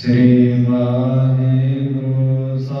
श्रीमहादेव सा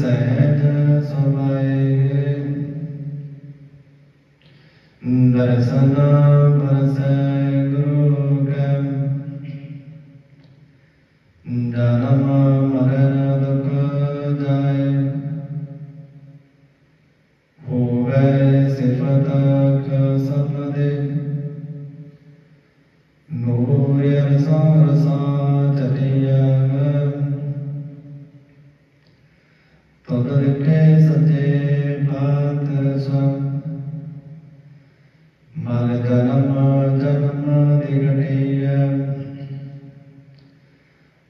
ਸਹਿਜ ਸਮਾਏ ਦਰਸਨਾ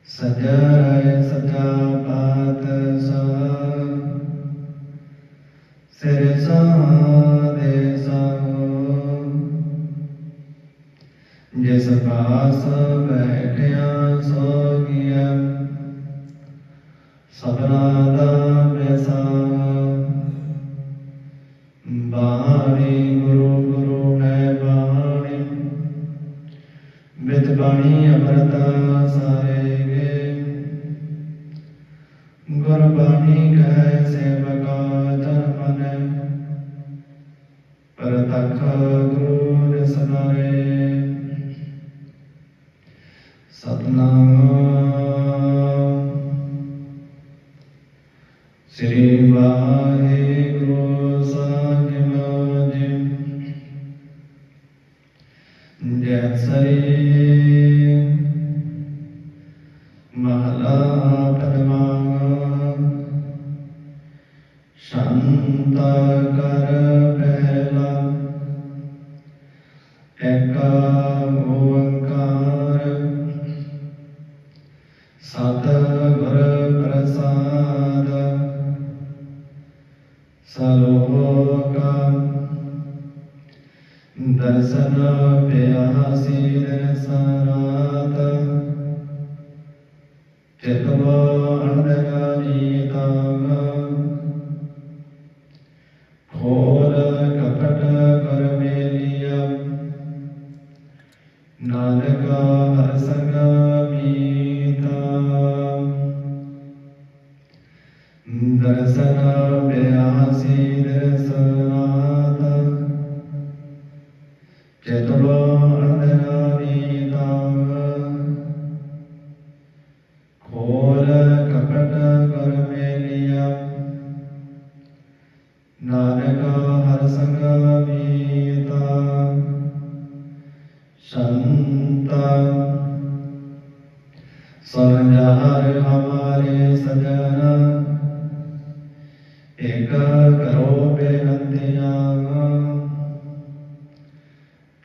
ਸਜੈ ਸਜਾ ਪਾਤ ਸਾ ਸਿਰਸਾ ਦੇ ਸਾ ਜਿਸ ਪਾਸ ਬੈਠਿਆ ਸੋ ਗਿਆ ਸਭਨਾ ਦਾ 那么 ਦਰਸ਼ਨ ਪਿਆਸੀਰ ਸਰਾਤ। ਚਿਤਵਾ ਅਨਗਾਨੀ ਕਾਮਾ।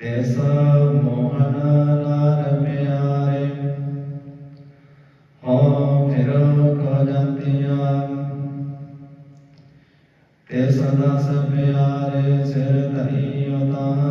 ऐसा मोहन लाल प्यारे हो हाँ, फिर को जंतिया ऐसा दस प्यारे सिर दही उतार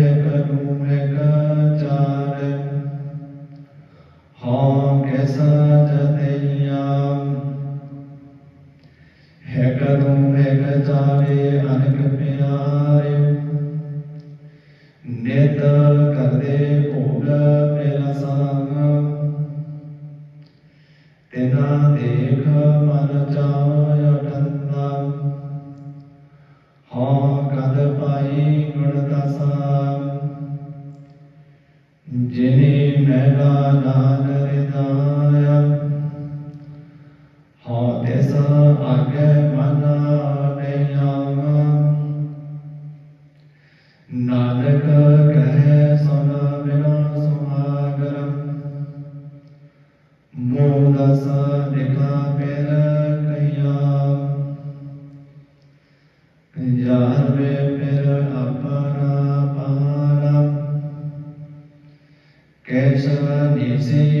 praise it.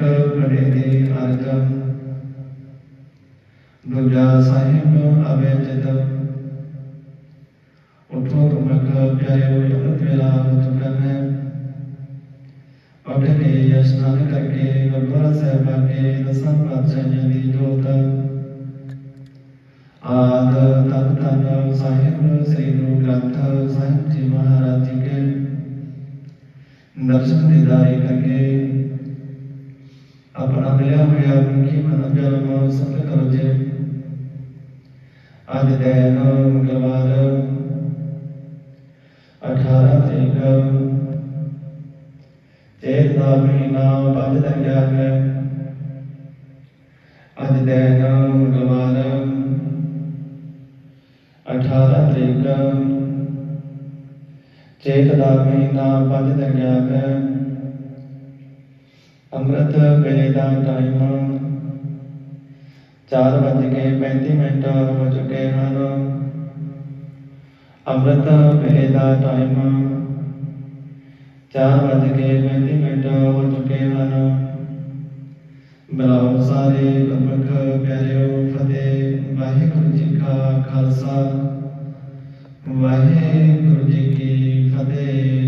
प्रणीति अर्घम ध्वजासहिम अवेदितम् उठो तुम प्यायो यमुनाभ्रमे के स्नान करके, भगवान साहबा के दसम पाचयनी जोतम आद तन तन साहिब श्री ग्रंथ साहिब जी महाराज जी के दर्शन दिदारी करके ਅਧਿਦੈਨੰ ਗਵਾਰੰ 18 ਤੇਗਮ ਤੇਗ ਦਾ ਮਹੀਨਾ ਪੰਜ ਦੰਗਿਆ ਹੈ ਅਧਿਦੈਨੰ ਗਵਾਰੰ 18 ਤੇਗਮ ਚੇਤ ਦਾ ਮਹੀਨਾ ਪੰਜ ਦੰਗਿਆ ਹੈ ਅੰਮ੍ਰਿਤ ਵੇਲੇ ਦਾ ਟਾਈਮ ਚਾਰ ਵੱਜ ਕੇ 35 ਮਿੰਟ ਹੋ ਚੁੱਕੇ ਹਨ ਅੰਮ੍ਰਿਤ ਵੇਲੇ ਦਾ ਟਾਈਮ ਚਾਰ ਵੱਜ ਕੇ 35 ਮਿੰਟ ਹੋ ਚੁੱਕੇ ਹਨ ਬਲਾਓ ਸਾਰੇ ਗੁਰਮੁਖ ਪਿਆਰਿਓ, ਫਤਿਹ। ਵਾਹਿਗੁਰੂ ਜੀ ਕਾ ਖਾਲਸਾ। ਵਾਹਿਗੁਰੂ ਜੀ ਕੀ ਫਤਿਹ।